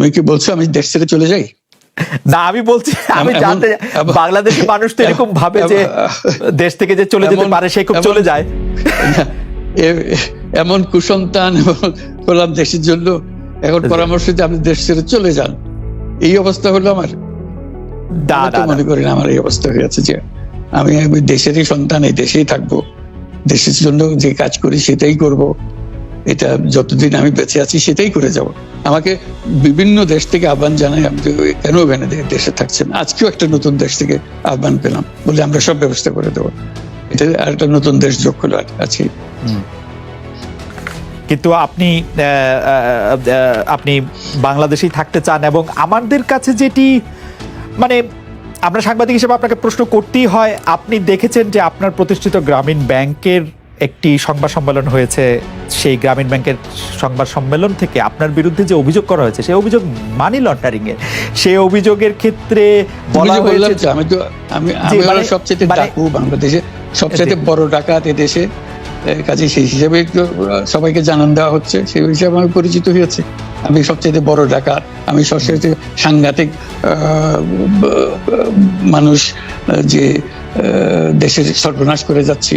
তুমি কি বলছো আমি দেশ ছেড়ে চলে যাই? না আমি বলছি আমি জানতে বাংলাদেশের মানুষ তো এরকম ভাবে যে দেশ থেকে যে চলে যেতে পারে সে খুব চলে যায়। এমন কুসন্তান হলাম দেশের জন্য। এখন পরামর্শ যে আপনি দেশ ছেড়ে চলে যান। এই অবস্থা হলো আমার। না। মনে করি না আমার এই অবস্থা হয়ে আছে যে আমি আমি দেশেরই সন্তান এই দেশেই থাকব। দেশের জন্য যে কাজ করি সেটাই করব। এটা যতদিন আমি বেঁচে আছি সেটাই করে যাব। আমাকে বিভিন্ন দেশ থেকে আহ্বান জানাই তো কেন ওখানে দেশে থাকছেন? আজকেও একটা নতুন দেশ থেকে আহ্বান পেলাম, বলে আমরা সব ব্যবস্থা করে দেবো। এটা আর একটা নতুন দেশ যোগ আর- আছে কিন্তু আপনি আপনি বাংলাদেশেই থাকতে চান এবং আমাদের কাছে যেটি মানে আমরা সাংবাদিক হিসেবে আপনাকে প্রশ্ন করতেই হয়, আপনি দেখেছেন যে আপনার প্রতিষ্ঠিত গ্রামীণ ব্যাংকের একটি সংবাদ সম্মেলন হয়েছে সেই গ্রামীণ ব্যাংকের সংবাদ সম্মেলন থেকে আপনার বিরুদ্ধে যে অভিযোগ করা হয়েছে সেই অভিযোগ মানি লন্ডারিং এর সেই অভিযোগের ক্ষেত্রে বলা হয়েছে আমি তো আমি আমি মানে- সবচেয়ে মানে- ডাকু বাংলাদেশে সবচেয়ে বড় ডাকাত দেশে। কাজে সেই হিসেবে সবাইকে জানান দেওয়া হচ্ছে সেই হিসাবে আমি পরিচিত হয়েছে। আমি সবচেয়ে বড় ডাকাত আমি সবচেয়ে সাংঘাতিক মানুষ যে দেশের সর্বনাশ করে যাচ্ছি।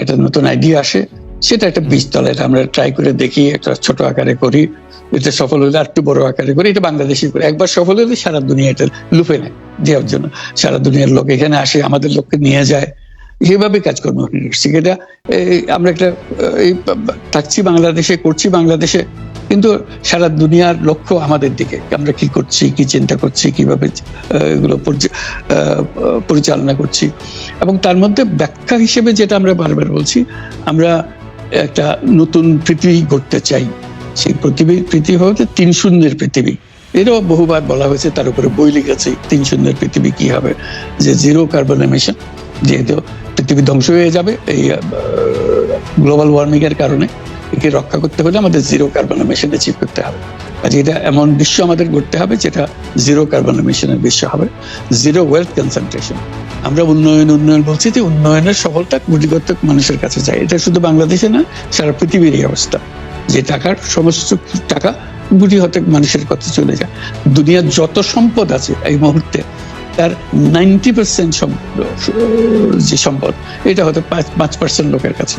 একটা নতুন আইডিয়া আসে, সেটা একটা বীজতলা এটা আমরা ট্রাই করে দেখি, একটা ছোট আকারে করি এটা সফল হলে আর একটু বড় আকারে করি। এটা বাংলাদেশি করে। একবার সফল হলে সারা দুনিয়া এটা লুপে নেয়, দেওয়ার জন্য। সারা দুনিয়ার লোক এখানে আসে, আমাদের লোককে নিয়ে যায়। সেভাবে কাজকর্ম করছি এটা আমরা একটা থাকছি বাংলাদেশে, করছি বাংলাদেশে। কিন্তু সারা দুনিয়ার লক্ষ্য আমাদের দিকে। আমরা কি করছি, কি চিন্তা করছি, কীভাবে এগুলো পরিচালনা করছি। এবং তার মধ্যে ব্যাখ্যা হিসেবে যেটা আমরা বারবার বলছি, আমরা একটা নতুন পৃথিবী গড়তে চাই। সেই পৃথিবী পৃথিবী হচ্ছে তিন শূন্যের পৃথিবী। এরও বহুবার বলা হয়েছে, তার উপরে বই লিখেছে, তিন শূন্যের পৃথিবী কি হবে? যে জিরো কার্বন এমিশন যেহেতু পৃথিবী ধ্বংস হয়ে যাবে এই গ্লোবাল ওয়ার্মিং এর কারণে। একে রক্ষা করতে হলে আমাদের জিরো কার্বন এমিশন অ্যাচিভ করতে হবে। কাজে এটা এমন বিশ্ব আমাদের গড়তে হবে, যেটা জিরো কার্বন এমিশনের বিশ্ব হবে জিরো ওয়েলথ কনসেন্ট্রেশন আমরা উন্নয়ন উন্নয়ন বলছি যে উন্নয়নের সফলতা কোটিগত মানুষের কাছে যায়। এটা শুধু বাংলাদেশে না, সারা পৃথিবীরই অবস্থা। যে টাকার সমস্ত টাকা গুটি হতে মানুষের কাছে চলে যায়। দুনিয়ার যত সম্পদ আছে এই মুহূর্তে, তার নাইনটি পার্সেন্ট যে সম্পদ, এটা হয়তো পাঁচ পাঁচ পার্সেন্ট লোকের কাছে।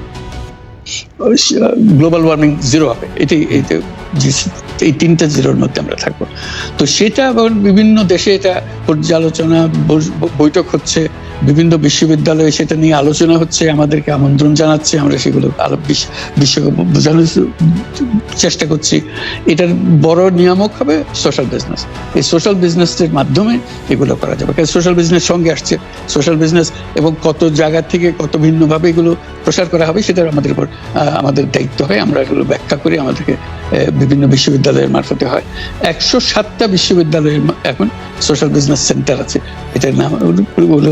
global warming zero হবে। এটি এই তিনটা জিরোর মধ্যে আমরা থাকব। তো সেটা আবার বিভিন্ন দেশে এটা পর্যালোচনা, বৈঠক হচ্ছে। বিভিন্ন বিশ্ববিদ্যালয়ে সেটা নিয়ে আলোচনা হচ্ছে, আমাদেরকে আমন্ত্রণ জানাচ্ছে, আমরা সেগুলো বিশ্ব বিশ্বকে বোঝানোর চেষ্টা করছি। এটার বড় নিয়ামক হবে সোশ্যাল বিজনেস এই সোশ্যাল বিজনেসের মাধ্যমে এগুলো করা যাবে। কারণ সোশ্যাল বিজনেস সঙ্গে আসছে। সোশ্যাল বিজনেস এবং কত জায়গা থেকে কত ভিন্নভাবে এগুলো প্রসার করা হবে সেটা আমাদের উপর আমাদের দায়িত্ব হয়। আমরা এগুলো ব্যাখ্যা করি আমাদেরকে বিভিন্ন বিশ্ববিদ্যালয়ের মারফতে হয়। একশো সাতটা বিশ্ববিদ্যালয়ের এখন সোশ্যাল বিজনেস সেন্টার আছে। এটার নাম হলো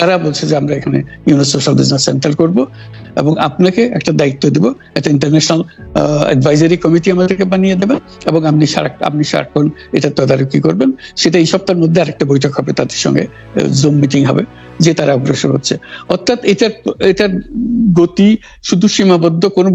তারা বলছে যে আমরা এখানে ইউনো সোশ্যাল বিজনেস সেন্টার করব এবং আপনাকে একটা দায়িত্ব দেব, একটা ইন্টারন্যাশনাল অ্যাডভাইজারি কমিটি আমাদেরকে বানিয়ে দেবে এবং আপনি সারা আপনি সারাক্ষণ এটা তদারকি করবেন। সেটা এই সপ্তাহের মধ্যে আরেকটা বৈঠক হবে তাদের সঙ্গে জুম মিটিং হবে যে তারা অগ্রসর হচ্ছে। অর্থাৎ এটার এটার গতি শুধু সীমাবদ্ধ কোনো